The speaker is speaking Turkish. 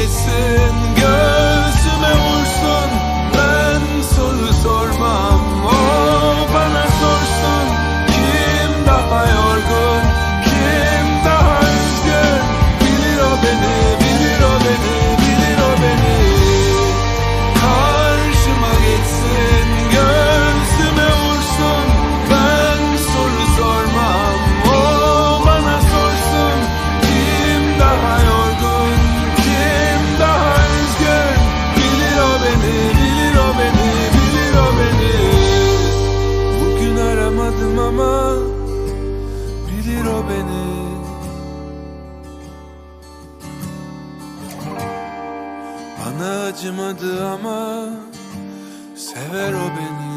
Karşıma aramadım ama bilir o beni. Bana acımadı ama sever o beni